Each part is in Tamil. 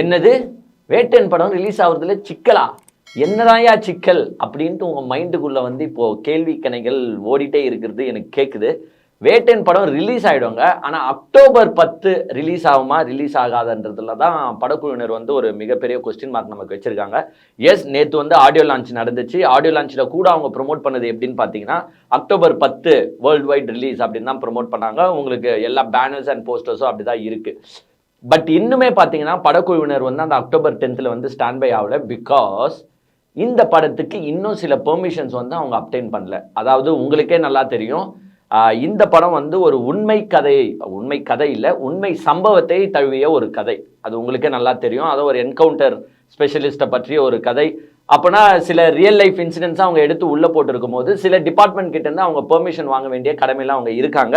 என்னது? வேட்டன் படம் ரிலீஸ் ஆகுறதுல சிக்கலா? என்னதாயா சிக்கல்? அப்படின்ட்டு உங்கள் மைண்டுக்குள்ளே வந்து இப்போது கேள்வி கணைகள் ஓடிட்டே இருக்கிறது எனக்கு கேட்குது வேட்டன் படம் ரிலீஸ் ஆகிடுவாங்க ஆனால் அக்டோபர் பத்து ரிலீஸ் ஆகுமா ரிலீஸ் ஆகாதன்றதுல தான் படக்குழுவினர் வந்து ஒரு மிகப்பெரிய கொஸ்டின் மார்க் நமக்கு வச்சுருக்காங்க. எஸ் நேற்று வந்து ஆடியோ லான்ச் நடந்துச்சு. ஆடியோ லான்ச்சில் கூட அவங்க ப்ரொமோட் பண்ணது எப்படின்னு பார்த்தீங்கன்னா அக்டோபர் பத்து வேர்ல்டு வைட் ரிலீஸ் அப்படின்னு தான் ப்ரொமோட் பண்ணாங்க. உங்களுக்கு எல்லா பேனர்ஸ் அண்ட் போஸ்டர்ஸும் அப்படி தான் இருக்குது பட் இன்னுமே பார்த்தீங்கன்னா படக்குழுவினர் வந்து அந்த அக்டோபர் டென்த்தில் வந்து ஸ்டாண்ட் பை ஆகல பிகாஸ் இந்த படத்துக்கு இன்னும் சில பெர்மிஷன்ஸ் வந்து அவங்க அப்டைன் பண்ணல. அதாவது உங்களுக்கே நல்லா தெரியும் இந்த படம் வந்து ஒரு உண்மை கதை உண்மை கதை இல்லை உண்மை சம்பவத்தை தழுவிய ஒரு கதை. அது உங்களுக்கே நல்லா தெரியும். அது ஒரு என்கவுண்டர் ஸ்பெஷலிஸ்ட்டை பற்றிய ஒரு கதை. அப்போனா சில ரியல் லைஃப் இன்சிடென்ட்ஸ் அவங்க எடுத்து உள்ளே போட்டிருக்கும் போது சில டிபார்ட்மெண்ட் கிட்டேருந்து அவங்க பெர்மிஷன் வாங்க வேண்டிய கடமையில் அவங்க இருக்காங்க.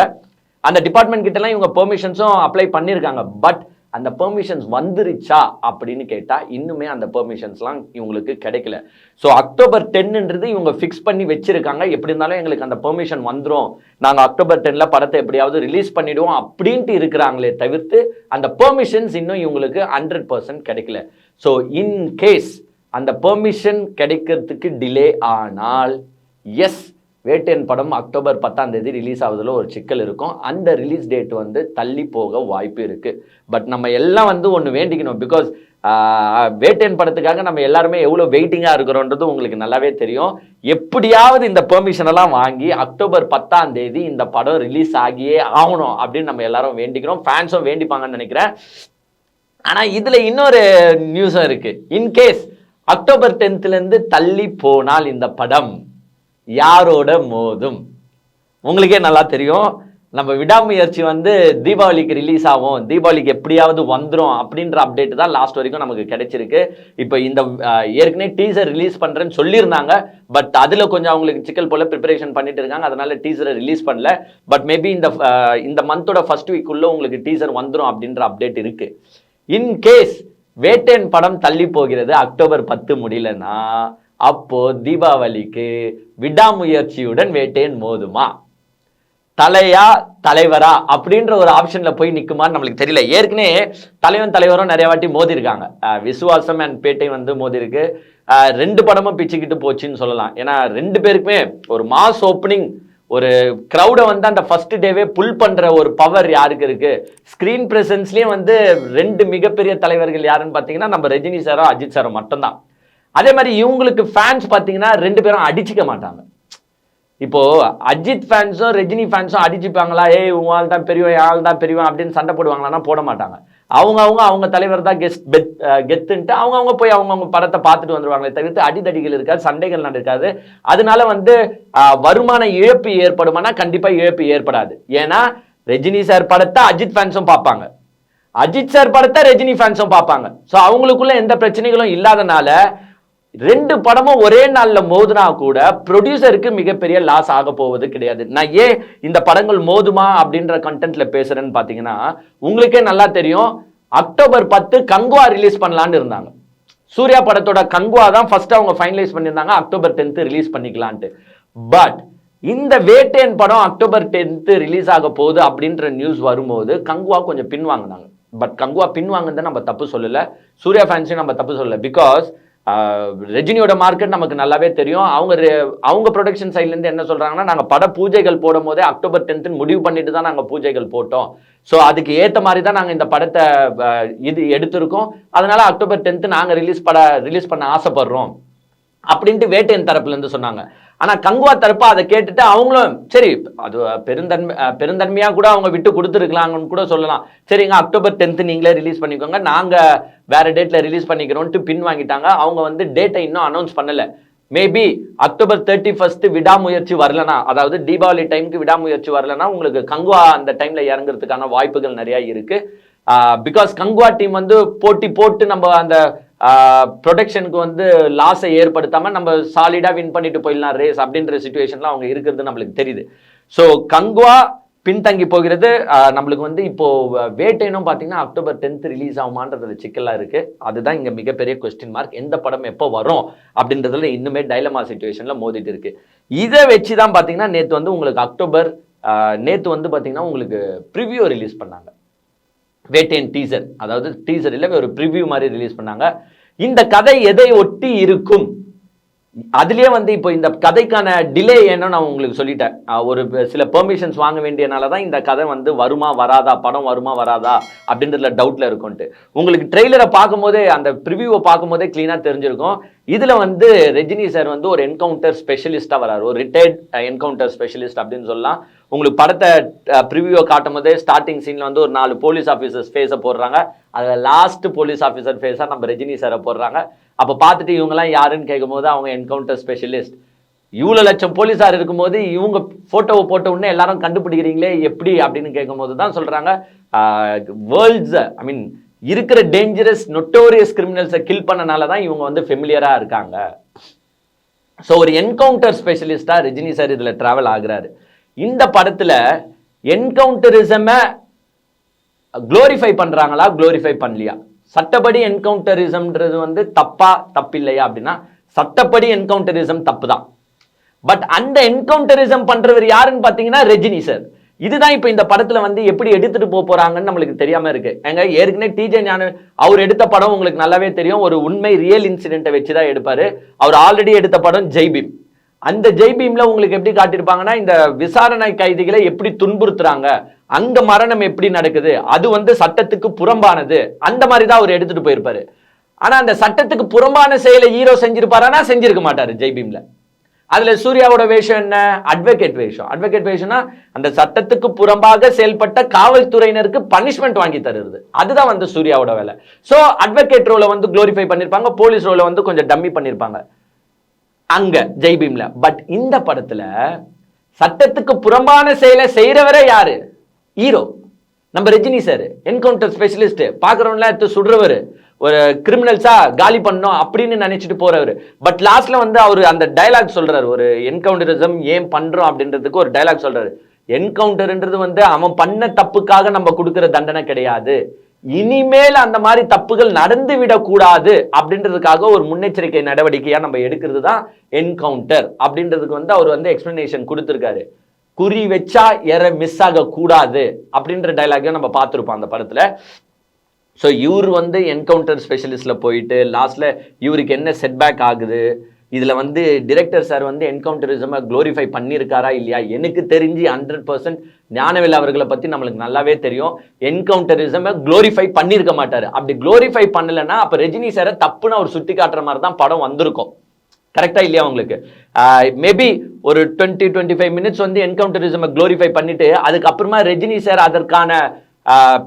அந்த டிபார்ட்மெண்ட் கிட்டலாம் இவங்க பெர்மிஷன்ஸும் அப்ளை பண்ணியிருக்காங்க பட் அந்த பெர்மிஷன்ஸ் வந்துருச்சா அப்படின்னு கேட்டால் இன்னுமே அந்த பெர்மிஷன்ஸ்லாம் இவங்களுக்கு கிடைக்கல. ஸோ அக்டோபர் டென்ன்றது இவங்க ஃபிக்ஸ் பண்ணி வச்சுருக்காங்க. எப்படி இருந்தாலும் எங்களுக்கு அந்த பெர்மிஷன் வந்துடும் நாங்கள் அக்டோபர் டென்னில் படத்தை எப்படியாவது ரிலீஸ் பண்ணிவிடுவோம் அப்படின்ட்டு இருக்கிறாங்களே தவிர்த்து அந்த பெர்மிஷன்ஸ் இன்னும் இவங்களுக்கு ஹண்ட்ரட் பர்சன்ட் கிடைக்கல. ஸோ இன்கேஸ் அந்த பெர்மிஷன் கிடைக்கிறதுக்கு டிலே ஆனால் எஸ் வேட்டையன் படம் அக்டோபர் பத்தாம் தேதி ரிலீஸ் ஆகுதுல ஒரு சிக்கல் இருக்கும். அந்த ரிலீஸ் டேட் வந்து தள்ளி போக வாய்ப்பு இருக்கு. பட் நம்ம எல்லாம் வந்து ஒன்று வேண்டிக்கணும். பிகாஸ் வேட்டையன் படத்துக்காக நம்ம எல்லாருமே எவ்வளோ வெயிட்டிங்காக இருக்கிறோன்றது உங்களுக்கு நல்லாவே தெரியும். எப்படியாவது இந்த பெர்மிஷன் எல்லாம் வாங்கி அக்டோபர் பத்தாம் தேதி இந்த படம் ரிலீஸ் ஆகியே ஆகணும் அப்படின்னு நம்ம எல்லாரும் வேண்டிக்கிறோம். ஃபேன்ஸும் வேண்டிப்பாங்கன்னு நினைக்கிறேன். ஆனால் இதில் இன்னொரு நியூஸும் இருக்கு. இன்கேஸ் அக்டோபர் டென்த்துலேருந்து தள்ளி போனால் இந்த படம் யாரோட மோதும்? உங்களுக்கே நல்லா தெரியும். நம்ம விடாமுயற்சி வந்து தீபாவளிக்கு ரிலீஸ் ஆகும். தீபாவளிக்கு எப்படியாவது வந்துடும் அப்படின்ற அப்டேட் தான் லாஸ்ட் வரைக்கும் நமக்கு கிடைச்சிருக்கு. இப்போ இந்த ஏற்கனவே டீசர் ரிலீஸ் பண்ணுறேன்னு சொல்லியிருந்தாங்க. பட் அதில் கொஞ்சம் அவங்களுக்கு சிக்கல் போல் ப்ரிப்பரேஷன் பண்ணிட்டு இருக்காங்க. அதனால டீசரை ரிலீஸ் பண்ணல. பட் மேபி இந்த இந்த மந்தோட ஃபர்ஸ்ட் வீக்குள்ளே உங்களுக்கு டீசர் வந்துடும் அப்படின்ற அப்டேட் இருக்குது இன்கேஸ் வேட்டேன் வேட்டையன் படம் தள்ளி போகிறது அக்டோபர் பத்து முடியலன்னா அப்போ தீபாவளிக்கு விடாமுயற்சியுடன் வேட்டேன் மோதுமா? தலையா தலைவரா? அப்படின்ற ஒரு ஆப்ஷன்ல போய் நிற்குமான்னு நம்மளுக்கு தெரியல. ஏற்கனவே தலைவன் தலைவரும் நிறைய வாட்டி மோதி இருக்காங்க விசுவாசம் அண்ட் பேட்டை வந்து மோதி இருக்கு ரெண்டு படமும் பிச்சுக்கிட்டு போச்சுன்னு சொல்லலாம். ஏன்னா ரெண்டு பேருக்குமே ஒரு மாஸ் ஓப்பனிங் ஒரு க்ரௌடை வந்து அந்த ஃபர்ஸ்ட் டேவே புல் பண்ணுற ஒரு பவர் யாருக்கு இருக்குது ஸ்க்ரீன் பிரசன்ஸ்லயே வந்து ரெண்டு மிகப்பெரிய தலைவர்கள் யாருன்னு பார்த்தீங்கன்னா நம்ம ரஜினி சாரோ அஜித் சாரோ மட்டும்தான். அதே மாதிரி இவங்களுக்கு ஃபேன்ஸ் பார்த்தீங்கன்னா ரெண்டு பேரும் அடிச்சுக்க மாட்டாங்க. இப்போ அஜித் ஃபேன்ஸும் ரஜினி ஃபேன்ஸும் அடிச்சுப்பாங்களா? ஏய் உன் ஆள் தான் பெரியவன் என் ஆள் தான் பெரியவன் அப்படின்னு சண்டை போடுவாங்களான்னா போட மாட்டாங்க. அவங்க அவங்க அவங்க தலைவர் தான் கெஸ்ட் பெத் கெத்துன்ட்டு அவங்க அவங்க போய் அவங்கவுங்க படத்தை பார்த்துட்டு வந்துருவாங்களே தவிர்த்து அடிதடிகள் இருக்காது சண்டைகள் நடக்காது. அதனால வந்து வருமான இழப்பு ஏற்படுமானா கண்டிப்பாக இழப்பு ஏற்படாது. ஏன்னா ரஜினி சார் படத்தை அஜித் ஃபேன்ஸும் பார்ப்பாங்க. அஜித் சார் படத்தை ரஜினி ஃபேன்ஸும் பார்ப்பாங்க. ஸோ அவங்களுக்குள்ள எந்த பிரச்சனைகளும் இல்லாதனால ரெண்டு படமும் ஒரே நாளில் மோதுனா கூட ப்ரொடியூசருக்கு மிகப்பெரிய லாஸ் ஆக போவது கிடையாது. நான் ஏன் இந்த படங்கள் மோதுமா அப்படின்ற கண்டென்ட்ல பேசுறேன்னு பார்த்தீங்கன்னா உங்களுக்கே நல்லா தெரியும் அக்டோபர் பத்து கங்குவா ரிலீஸ் பண்ணலான்னு இருந்தாங்க. சூர்யா படத்தோட கங்குவா தான் ஃபர்ஸ்ட் அவங்க ஃபைனலைஸ் பண்ணியிருந்தாங்க அக்டோபர் டென்த்து ரிலீஸ் பண்ணிக்கலான்ட்டு. பட் இந்த வேட்டேன் படம் அக்டோபர் டென்த்து ரிலீஸ் ஆக போகுது அப்படின்ற நியூஸ் வரும்போது கங்குவா கொஞ்சம் பின்வாங்கினாங்க. பட் கங்குவா பின்வாங்குன்னு நம்ம தப்பு சொல்லலை. சூர்யா ஃபேன்ஸையும் நம்ம தப்பு சொல்லலை. பிகாஸ் ரஜினியோட மார்க்கெட் நமக்கு நல்லாவே தெரியும். அவங்க அவங்க ப்ரொடக்ஷன் சைட்லேருந்து என்ன சொல்கிறாங்கன்னா நாங்கள் பட பூஜைகள் போடும் போதே அக்டோபர் டென்த்துன்னு முடிவு பண்ணிட்டு தான் நாங்கள் பூஜைகள் போட்டோம். ஸோ அதுக்கு ஏற்ற மாதிரி தான் நாங்கள் இந்த படத்தை இது எடுத்திருக்கோம். அதனால அக்டோபர் டென்த்து நாங்கள் ரிலீஸ் பட ரிலீஸ் பண்ண ஆசைப்படுறோம். அப்படின்ட்டு வேட்டையன் தரப்புலேருந்து சொன்னாங்க. ஆனா கங்குவா தரப்பா அதை கேட்டுட்டு அவங்களும் சரி அது பெருந்தன்மை பெருந்தன்மையாக பெருந்தன்மையா கூட அவங்க விட்டு கொடுத்துருக்கலாங்கன்னு கூட சொல்லலாம். சரிங்க அக்டோபர் டென்த் நீங்களே ரிலீஸ் பண்ணிக்கோங்க. நாங்க வேற டேட்ல ரிலீஸ் பண்ணிக்கிறோம்ட்டு பின் வாங்கிட்டாங்க. அவங்க வந்து டேட்டை இன்னும் அனௌன்ஸ் பண்ணல. மேபி அக்டோபர் தேர்ட்டி ஃபர்ஸ்ட் விடாமுயற்சி வரலனா அதாவது தீபாவளி டைமுக்கு விடாமுயற்சி வரலனா உங்களுக்கு கங்குவா அந்த டைம்ல இறங்குறதுக்கான வாய்ப்புகள் நிறைய இருக்கு. பிகாஸ் கங்குவா டீம் வந்து போட்டி போட்டு நம்ம அந்த ப்ரொடெக்ஷனுக்கு வந்து லாஸை ஏற்படுத்தாமல் நம்ம சாலிடாக வின் பண்ணிட்டு போயிடலாம் ரேஸ் அப்படின்ற சுச்சுவேஷன்லாம் அவங்க இருக்கிறது நம்மளுக்கு தெரியுது. ஸோ கங்குவா பின்தங்கி போகிறது. நம்மளுக்கு வந்து இப்போது வேட்டைனும் பார்த்தீங்கன்னா அக்டோபர் டென்த் ரிலீஸ் ஆகுமான்றது சிக்கலாக இருக்குது அதுதான் இங்கே மிகப்பெரிய கொஸ்டின் மார்க் எந்த படம் எப்போ வரும் அப்படின்றதுல இன்னுமே டைலமா சுச்சுவேஷனில் மோதிட்டு இருக்குது இதை வச்சு தான் பார்த்தீங்கன்னா நேற்று வந்து உங்களுக்கு அக்டோபர் நேற்று வந்து பார்த்தீங்கன்னா உங்களுக்கு ப்ரிவியூ ரிலீஸ் பண்ணாங்க. வேட்டேன் டீசர் அதாவது டீசர் இல்லை ஒரு ப்ரிவ்யூ மாதிரி ரிலீஸ் பண்ணாங்க. இந்த கதை எதை ஒட்டி இருக்கும்? அதுலேயே வந்து இப்போ இந்த கதைக்கான டிலே என்னன்னு நான் உங்களுக்கு சொல்லிட்டேன். ஒரு சில பெர்மிஷன்ஸ் வாங்க வேண்டியனால தான் இந்த கதை வந்து வருமா வராதா? படம் வருமா வராதா? அப்படின்றதுல டவுட்ல இருக்கும்ட்டு உங்களுக்கு ட்ரெய்லரை பார்க்கும்போதே அந்த ப்ரிவியூவை பார்க்கும்போதே க்ளீனாக தெரிஞ்சிருக்கும். இதில் வந்து ரஜினி சார் வந்து ஒரு என்கவுண்டர் ஸ்பெஷலிஸ்ட்டாக வராரு. ஒரு ரிட்டையர்ட் என்கவுண்டர் ஸ்பெஷலிஸ்ட் அப்படின்னு சொல்லலாம். உங்களுக்கு படத்தை ப்ரிவியூவை காட்டும் போதே ஸ்டார்டிங் சீனில் வந்து ஒரு நாலு போலீஸ் ஆஃபீஸர்ஸ் ஃபேஸை போடுறாங்க. அதில் லாஸ்ட் போலீஸ் ஆஃபீஸர் ஃபேஸாக நம்ம ரஜினி சாரை போடுறாங்க. அப்போ பார்த்துட்டு இவங்கெல்லாம் யாருன்னு கேட்கும்போது அவங்க என்கவுண்டர் ஸ்பெஷலிஸ்ட் இவ்வளோ லட்சம் போலீஸார் இருக்கும்போது இவங்க ஃபோட்டோவை போட்ட உடனே எல்லாரும் கண்டுபிடிக்கிறீங்களே எப்படி அப்படின்னு கேட்கும்போது தான் சொல்கிறாங்க வேர்ல்ட்ஸ் ஐ மீன் இருக்கிற டேஞ்சரஸ் நொட்டோரியஸ் கிரிமினல்ஸை கில் பண்ணனால தான் இவங்க வந்து ஃபெமிலியராக இருக்காங்க. ஸோ ஒரு என்கவுண்டர் ஸ்பெஷலிஸ்டாக ரஜினி சார் இதில் ட்ராவல் ஆகுறாரு. இந்த படத்தில் என்கவுண்டரிசமை க்ளோரிஃபை பண்ணுறாங்களா க்ளோரிஃபை பண்ணலையா? சட்டப்படி என்கவுண்டரிசம்ன்றது வந்து தப்பா தப்பில்லையா அப்படின்னா சட்டப்படி என்கவுண்டரிசம் தப்பு தான் பட் அந்த என்கவுண்டரிசம் பண்றவர் யாருன்னு பார்த்தீங்கன்னா ரஜினி சார். இதுதான் இப்போ இந்த படத்துல வந்து எப்படி எடுத்துட்டு போக போறாங்கன்னு நம்மளுக்கு தெரியாம இருக்கு. எங்க ஏற்கனவே டிஜே ஞான அவர் எடுத்த படம் உங்களுக்கு நல்லாவே தெரியும். ஒரு உண்மை ரியல் இன்சிடென்ட்டை வச்சு தான் எடுப்பாரு. அவர் ஆல்ரெடி எடுத்த படம் ஜெய்பீம். அந்த ஜெய்பீம்ல உங்களுக்கு எப்படி காட்டியிருப்பாங்கன்னா இந்த விசாரணை கைதிகளை எப்படி துன்புறுத்துறாங்க அங்க மரணம் எப்படி நடக்குது அது வந்து சட்டத்துக்கு புறம்பானது அந்த மாதிரி தான் அவர் எடுத்துட்டு போயிருப்பாரு. ஆனா அந்த சட்டத்துக்கு புறம்பான செயலை ஹீரோ செஞ்சிருப்பாரா? செஞ்சிருக்க மாட்டாரு ஜெய்பீம்ல அதுல சூர்யாவோட வேஷம் என்ன? அட்வொகேட் வேஷம். அட்வொகேட் வேஷம்னா அந்த சட்டத்துக்கு புறம்பாக செயல்பட்ட காவல்துறையினருக்கு பனிஷ்மெண்ட் வாங்கி தருது. அதுதான் வந்து சூர்யாவோட வேலை. சோ அட்வொகேட் ரோலை வந்து குளோரிஃபை பண்ணிருப்பாங்க போலீஸ் ரோலை வந்து கொஞ்சம் டம்மி பண்ணிருப்பாங்க. அங்க ஜெய்பீம்ல பட் இந்த படத்துல சட்டத்துக்கு புறம்பான செயலை செய்யறவரே யாரு? ஹீரோ. நம்ம ரஜினி சார் என்கவுண்டர் ஸ்பெஷலிஸ்ட் பாக்குறவங்கள எடுத்து சுடுறவர். ஒரு கிரிமினல்ஸா காலி பண்ணோம் அப்படின்னு நினைச்சிட்டு போறவர். பட் லாஸ்ட்ல வந்து அவர் அந்த டயலாக் சொல்றாரு. ஒரு என்கவுண்டரிசம் ஏன் பண்றோம் அப்படின்றதுக்கு ஒரு டயலாக் சொல்றாரு. என்கவுண்டர்ன்றது வந்து அவன் பண்ண தப்புக்காக நம்ம கொடுக்குற தண்டனை கிடையாது. இனிமேல் அந்த மாதிரி தப்புகள் நடந்து விடக்கூடாது அப்படின்றதுக்காக ஒரு முன்னெச்சரிக்கை நடவடிக்கையா நம்ம எடுக்கிறது தான் என்கவுண்டர் அப்படின்றதுக்கு வந்து அவர் வந்து எக்ஸ்பிளனேஷன் கொடுத்துருக்காரு. குறி வச்சா எற மிஸ் ஆக கூடாது அப்படின்ற டைலாகையும் நம்ம பார்த்துருப்போம் அந்த படத்துல. ஸோ இவர் வந்து என்கவுண்டர் ஸ்பெஷலிஸ்ட்ல போயிட்டு லாஸ்ட்ல இவருக்கு என்ன செட்பேக் ஆகுது? இதில் வந்து டிரெக்டர் சார் வந்து என்கவுண்டரிசமை க்ளோரிஃபை பண்ணியிருக்காரா இல்லையா? எனக்கு தெரிஞ்சு ஹண்ட்ரட் பர்சன்ட் ஞானவேல் அவர்களை பற்றி நம்மளுக்கு நல்லாவே தெரியும். என்கவுண்டரிசமை க்ளோரிஃபை பண்ணியிருக்க மாட்டார். அப்படி க்ளோரிஃபை பண்ணலைன்னா அப்போ ரஜினி சாரை தப்புன்னு அவர் சுட்டி காட்டுற மாதிரி தான் படம் வந்திருக்கும். கரெக்டாக இல்லையா உங்களுக்கு? மேபி ஒரு டுவெண்ட்டி டுவெண்ட்டி ஃபைவ் மினிட்ஸ் வந்து என்கவுண்டரிசமை க்ளோரிஃபை பண்ணிட்டு அதுக்கப்புறமா ரஜினி சார் அதற்கான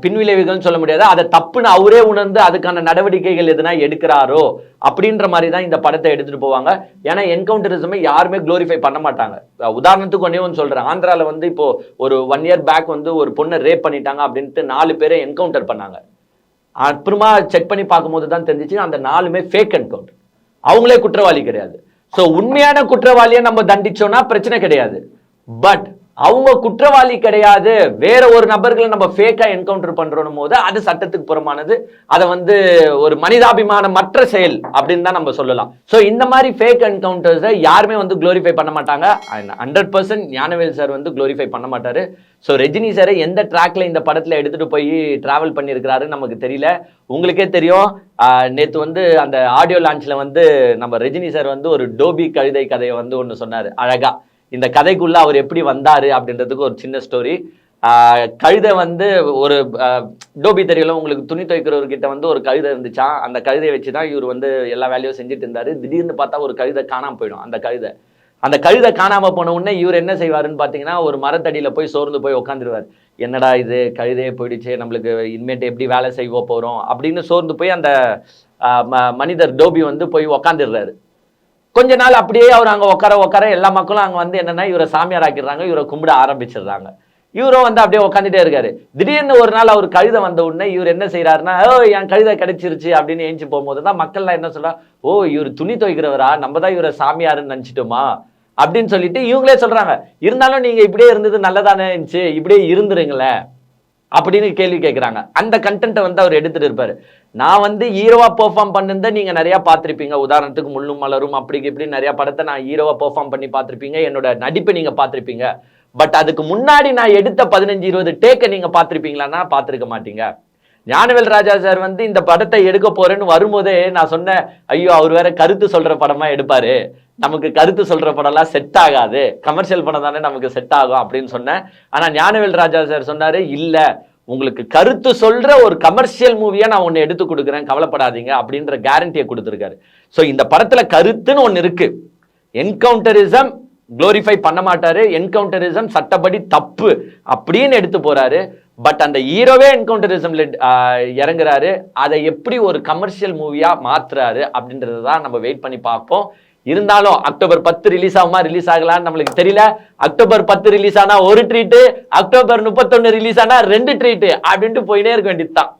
பின்விளைவுகள்னு சொல்ல முடியாது. அதை தப்புன்னு அவரே உணர்ந்து அதுக்கான நடவடிக்கைகள் எதுனா எடுக்கிறாரோ அப்படின்ற மாதிரி தான் இந்த படத்தை எடுத்துட்டு போவாங்க. ஏன்னா என்கவுண்டரிசமே யாருமே க்ளோரிஃபை பண்ண மாட்டாங்க. உதாரணத்துக்கு ஒன்றே ஒன்று சொல்றேன். ஆந்திராவில் வந்து இப்போ ஒரு ஒன் இயர் பேக் வந்து ஒரு பொண்ணை ரேப் பண்ணிட்டாங்க அப்படின்ட்டு நாலு பேரை என்கவுண்டர் பண்ணாங்க. அப்புறமா செக் பண்ணி பார்க்கும்போது தான் தெரிஞ்சிச்சு அந்த நாலுமே ஃபேக் என்கவுண்டர் அவங்களே குற்றவாளி கிடையாது. ஸோ உண்மையான குற்றவாளியை நம்ம தண்டிச்சோம்னா பிரச்சனை கிடையாது. பட் அவங்க குற்றவாளி கிடையாது. வேற ஒரு நபர்களை நம்ம ஃபேக்கா என்கவுண்டர் பண்றோம் போது அது சட்டத்துக்கு புறமானது அதை வந்து ஒரு மனிதாபிமான மற்ற செயல் அப்படின்னு தான் நம்ம சொல்லலாம். ஸோ இந்த மாதிரி ஃபேக் என்கவுண்டர்ஸை யாருமே வந்து க்ளோரிஃபை பண்ண மாட்டாங்க. ஹண்ட்ரட் பர்சன்ட் ஞானவேல் சார் வந்து க்ளோரிஃபை பண்ண மாட்டாரு. ஸோ ரஜினி சாரை எந்த ட்ராக்ல இந்த படத்தில் எடுத்துட்டு போய் டிராவல் பண்ணியிருக்கிறாருன்னு நமக்கு தெரியல. உங்களுக்கே தெரியும். நேற்று வந்து அந்த ஆடியோ லான்ச்ல வந்து நம்ம ரஜினி சார் வந்து ஒரு டோபி கழுதை கதையை வந்து ஒன்று சொன்னார். அழகா. இந்த கதைக்குள்ள அவர் எப்படி வந்தாரு அப்படின்றதுக்கு ஒரு சின்ன ஸ்டோரி கழுதை வந்து ஒரு டோபி தெரியல உங்களுக்கு துணி துவைக்கிறவர்கிட்ட வந்து ஒரு கழுதை இருந்துச்சான் அந்த கழுதையை வச்சு தான் இவர் வந்து எல்லா வேலையும் செஞ்சுட்டு இருந்தாரு. திடீர்னு பார்த்தா ஒரு கழுதை காணாம போயிடும் அந்த கழுதை. அந்த கழுதை காணாமல் போன உடனே இவர் என்ன செய்வாருன்னு பார்த்தீங்கன்னா ஒரு மரத்தடியில் போய் சோர்ந்து போய் உட்காந்துருவார் என்னடா இது? கழுதையே போயிடுச்சு நம்மளுக்கு இனிமேட்டு எப்படி வேலை செய்வோம் போகிறோம் அப்படின்னு சோர்ந்து போய் அந்த ம- மனிதர் டோபி வந்து போய் உக்காந்துடுறாரு. கொஞ்ச நாள் அப்படியே அவர் அங்க உட்கார உட்கார எல்லா மக்களும் அங்க வந்து என்னன்னா இவரை சாமியார் ஆக்கிடுறாங்க இவரை கும்பிட ஆரம்பிச்சிடுறாங்க. இவரும் வந்து அப்படியே உட்காந்துட்டே இருக்காரு. திடீர்னு ஒரு நாள் அவர் கழுதை வந்த உடனே இவர் என்ன செய்யறாருன்னா ஓ என் கழுதை கிடைச்சிருச்சு அப்படின்னு ஏஞ்சி போகும்போது தான் மக்கள்லாம் என்ன சொல்றா ஓ இவர் துணி துவைக்கிறவரா? நம்ம தான் இவரை சாமியாருன்னு நினச்சிட்டோமா? அப்படின்னு சொல்லிட்டு இவங்களே சொல்றாங்க இருந்தாலும் நீங்க இப்படியே இருந்தது நல்லதானே இருந்துச்சு இப்படியே இருந்துருங்களேன் அப்படின்னு கேள்வி கேட்குறாங்க அந்த கண்டென்ட்டை வந்து அவர் எடுத்துட்டு இருப்பாரு. நான் வந்து ஹீரோவா பெர்ஃபார்ம் பண்ணிருந்தா நீங்க நிறைய பார்த்துருப்பீங்க. உதாரணத்துக்கு முள்ளும் மலரும் அப்படி இப்படி நிறைய படத்தை நான் ஹீரோவா பெர்ஃபார்ம் பண்ணி பார்த்துருப்பீங்க. என்னோட நடிப்பை நீங்க பார்த்துருப்பீங்க. பட் அதுக்கு முன்னாடி நான் எடுத்த பதினஞ்சு இருபது டேக்கை நீங்க பார்த்துருப்பீங்களான்னா பார்த்துருக்க மாட்டீங்க. ஞானவேல் ராஜா சார் வந்து இந்த படத்தை எடுக்க போறேன்னு வரும்போதே நான் சொன்னேன் ஐயோ அவர் வேற கருத்து சொல்ற படமா எடுப்பாரு. நமக்கு கருத்து சொல்ற படம்லாம் செட் ஆகாது. கமர்ஷியல் படம் தானே நமக்கு செட் ஆகும் அப்படின்னு சொன்னேன். ஆனா ஞானவேல் ராஜா சார் சொன்னாரு இல்லை உங்களுக்கு கருத்து சொல்கிற ஒரு கமர்ஷியல் மூவியாக நான் ஒன்று எடுத்து கொடுக்குறேன் கவலைப்படாதீங்க அப்படின்ற கேரண்டியை கொடுத்துருக்காரு. ஸோ இந்த படத்தில் கருத்துன்னு ஒன்று இருக்குது என்கவுண்டரிசம் க்ளோரிஃபை பண்ண மாட்டாரு. என்கவுண்டரிசம் சட்டப்படி தப்பு அப்படின்னு எடுத்து போறாரு. பட் அந்த ஹீரோவே என்கவுண்டரிசம்ல இறங்குறாரு. அதை எப்படி ஒரு கமர்ஷியல் மூவியா மாத்துறாரு அப்படின்றது தான் நம்ம வெயிட் பண்ணி பார்ப்போம். இருந்தாலும் அக்டோபர் பத்து ரிலீஸ் ஆகுமா ரிலீஸ் ஆகலாம்னு நம்மளுக்கு தெரியல. அக்டோபர் பத்து ரிலீஸ் ஆனா ஒரு ட்ரீட்டு அக்டோபர் முப்பத்தொன்னு ரிலீஸ் ஆனா ரெண்டு ட்ரீட்டு அப்படின்ட்டு போயினே இருக்க வேண்டியதுதான்.